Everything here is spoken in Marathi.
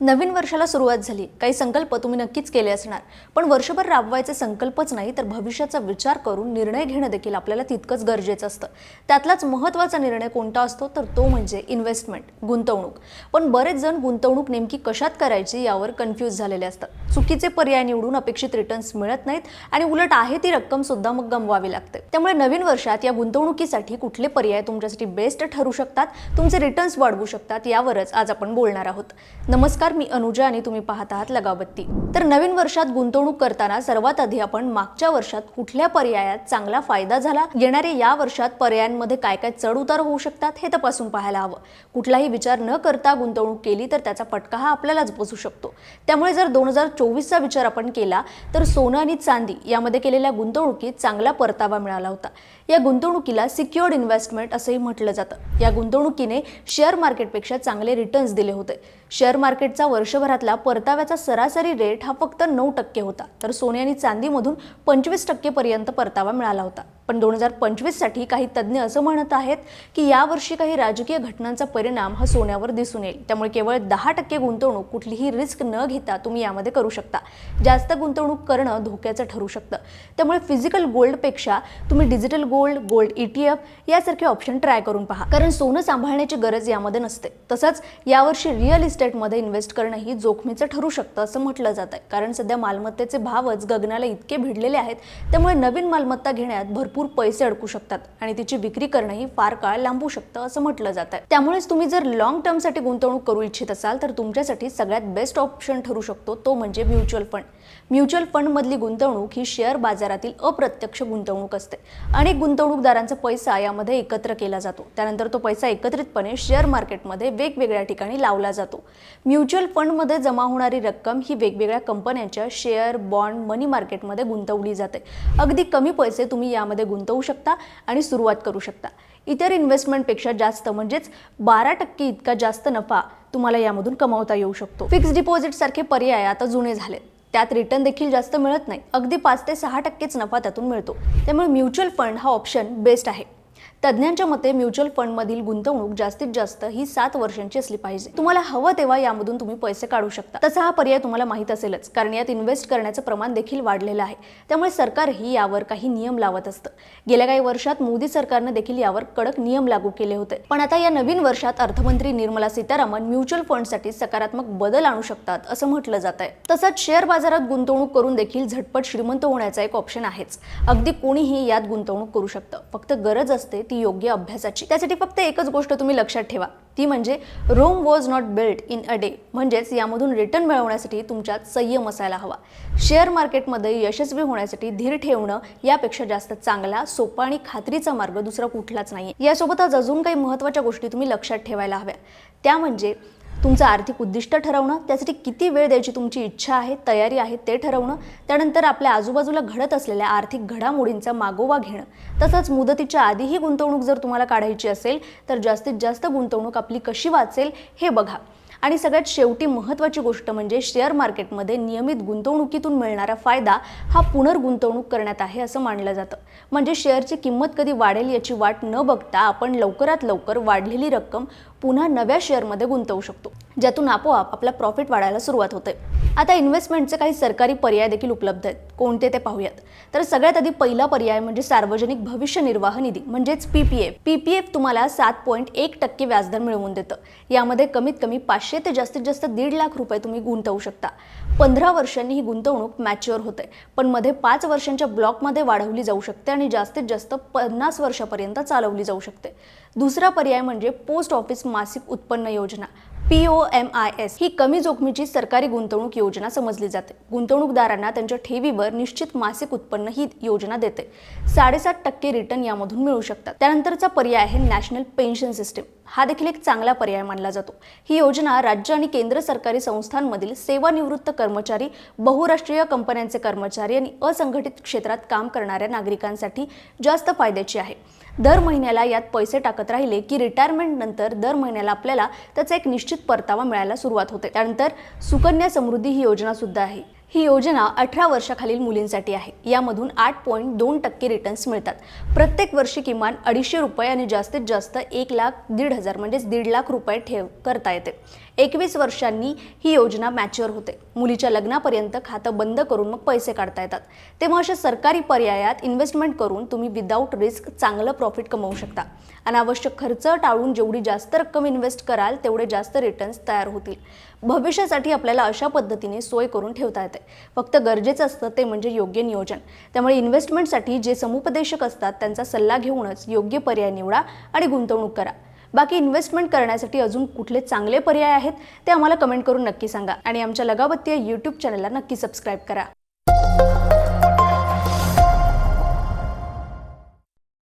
नवीन वर्षाला सुरुवात झाली. काही संकल्प तुम्ही नक्कीच केले असणार. पण वर्षभर राबवायचे संकल्पच नाही तर भविष्याचा विचार करून निर्णय घेणं देखील आपल्याला तितकंच गरजेचं असतं. त्यातलाच महत्त्वाचा निर्णय कोणता असतो? तर तो म्हणजे इन्व्हेस्टमेंट गुंतवणूक. पण बरेच जण गुंतवणूक नेमकी कशात करायची यावर कन्फ्यूज झालेले असतात. चुकीचे पर्याय निवडून अपेक्षित रिटर्न्स मिळत नाहीत आणि उलट आहे ती रक्कम सुद्धा मग गमवावी लागते. त्यामुळे नवीन वर्षात या गुंतवणुकीसाठी कुठले पर्याय तुमच्यासाठी बेस्ट ठरू शकतात? तुमचे रिटर्न्स वाढवू शकतात? यावरच आज आपण बोलणार आहोत. नमस्कार. मी अनुजा आणि तुम्ही पाहत आहात लगाबत्ती तर नवीन वर्षात गुंतवणूक करताना सर्वात आधी आपण मागच्या वर्षात कुठल्या पर्यायात चांगला फायदा झाला? येणारे या वर्षात पर्यायांमध्ये काय काय चढ उतार होऊ शकतात हे तपासून पाहायला हवं. कुठलाही विचार न करता गुंतवणूक केली तर त्याचा फटका हा आपल्यालाच बसू शकतो. त्यामुळे जर दोन हजार चोवीसचा विचार आपण केला तर सोनं आणि चांदी यामध्ये केलेल्या गुंतवणुकीत चांगला परतावा मिळाला होता. या गुंतवणुकीला सिक्युअर्ड इन्व्हेस्टमेंट असंही म्हटलं जातं. या गुंतवणुकीने शेअर मार्केटपेक्षा चांगले रिटर्न्स दिले होते. शेअर मार्केट मार्केटचा वर्षभरातला परताव्याचा सरासरी रेट हा फक्त नऊ टक्के होता. तर सोने आणि चांदीमधून पंचवीस टक्केपर्यंत परतावा मिळाला होता. पण दोन हजार पंचवीससाठी काही तज्ज्ञ असं म्हणत आहेत की यावर्षी काही राजकीय घटनांचा परिणाम हा सोन्यावर दिसून येईल. त्यामुळे केवळ दहा टक्के गुंतवणूक कुठलीही रिस्क न घेता तुम्ही यामध्ये करू शकता. जास्त गुंतवणूक करणं धोक्याचं ठरू शकतं. त्यामुळे फिजिकल गोल्डपेक्षा तुम्ही digital gold gold E T F यासारखे ऑप्शन ट्राय करून पहा. कारण सोनं सांभाळण्याची गरज यामध्ये नसते. तसंच यावर्षी रिअल इस्टेटमध्ये इन्व्हेस्ट करणंही जोखमीचं ठरू शकतं असं म्हटलं जात आहे कारण सध्या मालमत्तेचे भावच गगनाला इतके भिडलेले आहेत. त्यामुळे नवीन मालमत्ता घेण्यात भरपूर भरपूर पैसे अडकू शकतात आणि तिची विक्री करणंही फार काळ लांबू शकतं असं म्हटलं जात आहे. त्यामुळेच तुम्ही जर लॉंग टर्मसाठी गुंतवणूक करू इच्छित असाल तर तुमच्यासाठी सगळ्यात बेस्ट ऑप्शन ठरू शकतो तो म्हणजे म्युच्युअल फंड म्युच्युअल फंडमधली गुंतवणूक ही शेअर बाजारातील अप्रत्यक्ष गुंतवणूक असते. अनेक गुंतवणूकदारांचा पैसा यामध्ये एकत्र केला जातो. त्यानंतर तो पैसा एकत्रितपणे शेअर मार्केटमध्ये वेगवेगळ्या ठिकाणी लावला जातो. म्युच्युअल फंडमध्ये जमा होणारी रक्कम ही वेगवेगळ्या कंपन्यांच्या शेअर बॉन्ड मनी मार्केटमध्ये गुंतवली जाते. अगदी कमी पैसे तुम्ही यामध्ये गुंतवू शकता आणि सुरुवात करू शकता. इतर इन्व्हेस्टमेंटपेक्षा जास्त म्हणजेच बारा टक्के इतका जास्त नफा तुम्हाला यामधून कमावता येऊ शकतो. फिक्स डिपॉझिट सारखे पर्याय आता जुने झाले त्यात रिटर्न देखील जास्त मिळत नाही. अगदी पाच ते सहा टक्केच नफा त्यातून मिळतो. त्यामुळे म्युच्युअल फंड हा ऑप्शन बेस्ट आहे. तज्ज्ञांच्या मते म्युच्युअल फंडमधील गुंतवणूक जास्तीत जास्त ही सात वर्षांची असली पाहिजे. तुम्हाला हवं तेव्हा यामधून तुम्ही पैसे काढू शकता. तसा हा पर्याय तुम्हाला माहीत असेलच कारण यात इन्व्हेस्ट करण्याचं प्रमाण देखील वाढलेलं आहे. त्यामुळे सरकारही यावर काही नियम लावत असतं. गेल्या काही वर्षात मोदी सरकारनं देखील यावर कडक नियम लागू केले होते. पण आता या नवीन वर्षात अर्थमंत्री निर्मला सीतारामन म्युच्युअल फंडसाठी सकारात्मक बदल आणू शकतात असं म्हटलं जात आहे तसंच शेअर बाजारात गुंतवणूक करून देखील झटपट श्रीमंत होण्याचा एक ऑप्शन आहेच. अगदी कोणीही यात गुंतवणूक करू शकतं. फक्त गरज असते ती योग्य अभ्यासाची. त्यासाठी फक्त एकच गोष्ट तुम्ही लक्षात ठेवा. ती म्हणजे Rome was not built in a day म्हणजेच यामधून रिटर्न मिळवण्यासाठी तुमच्यात संयम असायला हवा. शेअर मार्केटमध्ये यशस्वी होण्यासाठी धीर ठेवणं यापेक्षा जास्त चांगला सोपा आणि खात्रीचा मार्ग दुसरा कुठलाच नाही यासोबतच अजून काही महत्त्वाच्या गोष्टी तुम्ही लक्षात ठेवायला हव्या. त्या म्हणजे तुमचं आर्थिक उद्दिष्ट ठरवणं त्यासाठी किती वेळ द्यायची तुमची इच्छा आहे तयारी आहे ते ठरवणं त्यानंतर आपल्या आजूबाजूला घडत असलेल्या आर्थिक घडामोडींचा मागोवा घेणं. तसंच मुदतीच्या आधीही गुंतवणूक जर तुम्हाला काढायची असेल तर जास्तीत जास्त गुंतवणूक आपली कशी वाचेल हे बघा. आणि सगळ्यात शेवटी महत्त्वाची गोष्ट म्हणजे शेअर मार्केटमध्ये नियमित गुंतवणुकीतून मिळणारा फायदा हा पुनर्गुंतवणूक करण्यात आहे असं मानलं जातं. म्हणजे शेअरची किंमत कधी वाढेल याची वाट न बघता आपण लवकरात लवकर वाढलेली रक्कम पुन्हा नव्या शेअरमध्ये गुंतवू शकतो ज्यातून आपोआप आपला प्रॉफिट वाढायला सुरुवात होते. आता इन्व्हेस्टमेंटचे काही सरकारी पर्याय देखील उपलब्ध आहेत. कोणते ते पाहूयात. तर सगळ्यात आधी पहिला पर्याय म्हणजे सार्वजनिक भविष्य निर्वाह निधी म्हणजेच P P F. P P F तुम्हाला सात पॉईंट एक टक्के व्याजदर मिळवून देतं. यामध्ये कमीत कमी पाचशे ते जास्तीत जास्त दीड लाख रुपये तुम्ही गुंतवू शकता. पंधरा वर्षांनी ही गुंतवणूक मॅच्युअर होते. पण मध्ये पाच वर्षांच्या ब्लॉकमध्ये वाढवली जाऊ शकते आणि जास्तीत जास्त पन्नास वर्षापर्यंत चालवली जाऊ शकते. दुसरा पर्याय म्हणजे पोस्ट ऑफिस मासिक उत्पन्न योजना. P O M I S ही कमी जोखमीची सरकारी गुंतवणूक योजना समजली जाते. गुंतवणूकदारांना त्यांच्या ठेवीवर निश्चित मासिक उत्पन्न ही योजना देते. साडेसात टक्के रिटर्न यामधून मिळू शकतात. त्यानंतरचा पर्याय आहे नॅशनल पेन्शन सिस्टीम. हा देखील एक चांगला पर्याय मानला जातो. ही योजना राज्य आणि केंद्र सरकारी संस्थांमधील सेवानिवृत्त कर्मचारी बहुराष्ट्रीय कंपन्यांचे कर्मचारी आणि असंघटित क्षेत्रात काम करणाऱ्या नागरिकांसाठी जास्त फायद्याची आहे. दर महिन्याला यात पैसे टाकत राहिले की रिटायरमेंट नंतर दर महिन्याला आपल्याला त्याचा एक निश्चित परतावा मिळायला सुरुवात होते. त्यानंतर सुकन्या समृद्धी ही योजना सुद्धा आहे. ही योजना अठरा वर्षाखालील मुलींसाठी आहे. यामधून आठ पॉईंट दोन टक्के रिटर्न्स मिळतात. प्रत्येक वर्षी किमान अडीचशे रुपये आणि जास्तीत जास्त एक लाख दीड हजार म्हणजेच दीड लाख रुपये ठेव करता येते. एकवीस वर्षांनी ही योजना मॅच्युअर होते. मुलीच्या लग्नापर्यंत खातं बंद करून मग पैसे काढता येतात. तेव्हा अशा सरकारी पर्यायात इन्व्हेस्टमेंट करून तुम्ही विदाऊट रिस्क चांगलं प्रॉफिट कमवू शकता. अनावश्यक खर्च टाळून जेवढी जास्त रक्कम इन्व्हेस्ट कराल तेवढे जास्त रिटर्न्स तयार होतील. भविष्यासाठी आपल्याला अशा पद्धतीने सोय करून ठेवता येते. फक्त गरजेचं असतं ते म्हणजे योग्य नियोजन. त्यामुळे इन्व्हेस्टमेंटसाठी जे समुपदेशक असतात त्यांचा सल्ला घेऊनच योग्य पर्याय निवडा आणि गुंतवणूक करा. बाकी इन्व्हेस्टमेंट करण्यासाठी अजून कुठले चांगले पर्याय आहेत ते आम्हाला कमेंट करून नक्की सांगा. आणि आमच्या लगाबत्ती या यूट्यूब चॅनलला नक्की सबस्क्राईब करा.